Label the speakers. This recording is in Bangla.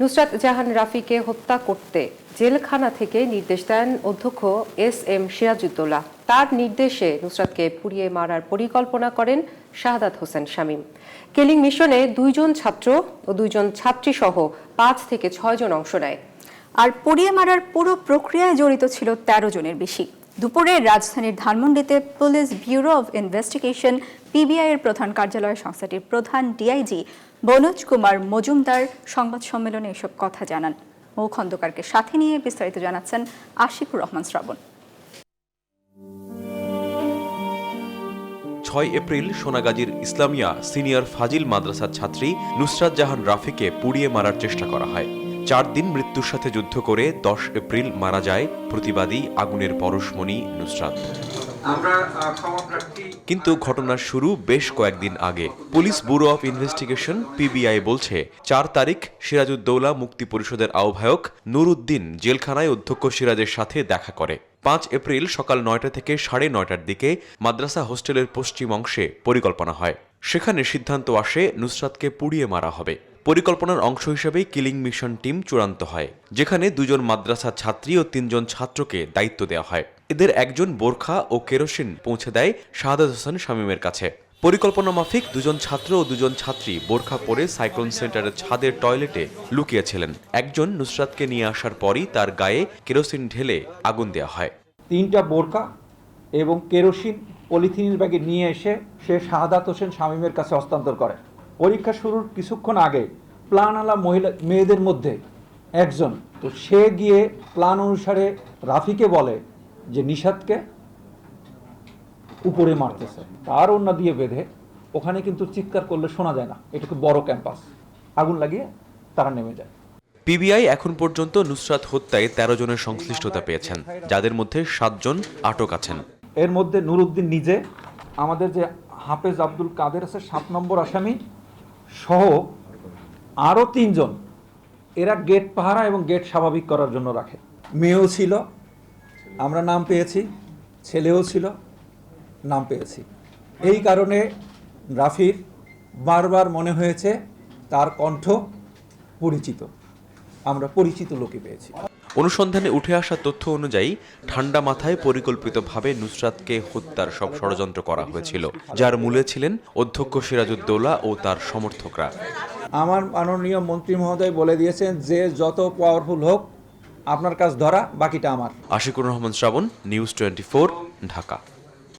Speaker 1: নুসরাত জাহান রাফিকে হত্যা করতে জেলখানা থেকে নির্দেশ দেন অধ্যক্ষ এস এম সিরাজউদ্দৌলা। তার নির্দেশে নুসরাতকে পুড়িয়ে মারার পরিকল্পনা করেন শাহাদাত হোসেন শামীম। কেলিং মিশনে দুইজন ছাত্র ও দুইজন ছাত্রী সহ পাঁচ থেকে ছয় জন অংশ নেয়।
Speaker 2: আর পুড়িয়ে মারার পুরো প্রক্রিয়ায় জড়িত ছিল ১৩ জনের বেশি। দুপুরে রাজধানীর ধানমন্ডিতে police bureau of investigation, PBI এর প্রধান কার্যালয় সংস্থাটির প্রধান ডিআইজি বনোজ কুমার মজুমদার সংবাদ সম্মেলনে এসব কথা জানান। মৌ খন্দকারকে সাথে নিয়ে বিস্তারিত জানাচ্ছেন আশিকুর রহমান শ্রাবণ।
Speaker 3: ছয় এপ্রিল সোনাগাজীর ইসলামিয়া সিনিয়র ফাজিল মাদ্রাসার ছাত্রী নুসরাত জাহান রাফিকে পুড়িয়ে মারার চেষ্টা করা হয়। চার দিন মৃত্যুর সাথে যুদ্ধ করে দশ এপ্রিল মারা যায় প্রতিবাদী আগুনের পরশমণি নুসরাত। কিন্তু ঘটনার শুরু বেশ কয়েকদিন আগে। Police bureau of investigation PBI বলছে চার তারিখ সিরাজউদ্দৌলা মুক্তি পরিষদের আহ্বায়ক নুরুদ্দিন জেলখানায় অধ্যক্ষ সিরাজের সাথে দেখা করে। পাঁচ এপ্রিল সকাল নয়টা থেকে সাড়ে নয়টার দিকে মাদ্রাসা হোস্টেলের পশ্চিম অংশে পরিকল্পনা হয়। সেখানে সিদ্ধান্ত আসে নুসরাতকে পুড়িয়ে মারা হবে। পরিকল্পনার অংশ হিসেবেই কিলিং মিশন টিম চূড়ান্ত হয়, যেখানে দুজন মাদ্রাসা ছাত্রী ও তিনজন ছাত্রকে দায়িত্ব দেওয়া হয়। এদের একজন বোরখা ও কেরোসিন পৌঁছে দেয় শাহাদাত হোসেন শামীমের কাছে। পরিকল্পনা মাফিক দুজন ছাত্র ও দুজন ছাত্রী বোরখা পরে সাইক্লোন সেন্টারের ছাদের টয়লেটে লুকিয়েছিলেন। একজন নুসরাতকে নিয়ে আসার পরই তার গায়ে কেরোসিন ঢেলে আগুন দেওয়া হয়।
Speaker 4: তিনটা বোরখা এবং কেরোসিন পলিথিনের ব্যাগে নিয়ে এসে সে শাহাদাত হোসেন শামীমের কাছে হস্তান্তর করে। পরীক্ষা শুরুর কিছুক্ষণ আগে প্লান আলা মহিলা মেয়েদের মধ্যে একজন। তো সে গিয়ে প্লান অনুসারে রাফিকে বলে যে নিষাদকে উপরে মারতেছে। তার অন্য দিয়ে বেঁধে ওখানে কিন্তু চিৎকার করলে শোনা যায় না। এটা খুব বড় ক্যাম্পাস। আগুন লাগিয়ে তারা নেমে যায়।
Speaker 3: পিবিআই এখন পর্যন্ত নুসরাত হত্যায় তেরো জনের সংশ্লিষ্টতা পেয়েছেন যাদের মধ্যে সাতজন আটক আছেন।
Speaker 4: এর মধ্যে নুরুদ্দিন নিজে আমাদের যে হাফেজ আব্দুল কাদের আছে সাত নম্বর আসামি সহ আরও তিনজন এরা গেট পাহারা এবং গেট স্বাভাবিক করার জন্য রাখে। মেয়েও ছিল, আমরা নাম পেয়েছি, ছেলেও ছিল, নাম পেয়েছি। এই কারণে রাফির বারবার মনে হয়েছে তার কণ্ঠ পরিচিত, আমরা পরিচিত লোকে পেয়েছি।
Speaker 3: অনুসন্ধানে উঠে আসা তথ্য অনুযায়ী ঠান্ডা মাথায় পরিকল্পিতভাবে নুসরাতকে হত্যার সব ষড়যন্ত্র করা হয়েছিল যার মূলে ছিলেন অধ্যক্ষ সিরাজউদ্দৌলা ও তার সমর্থকরা।
Speaker 4: আমার মাননীয় মন্ত্রী মহোদয় বলে দিয়েছেন যে যত পাওয়ারফুল হোক আপনার কাজ ধরা বাকিটা আমার।
Speaker 3: Ashikur Rahman Shrabon news twenty Dhaka.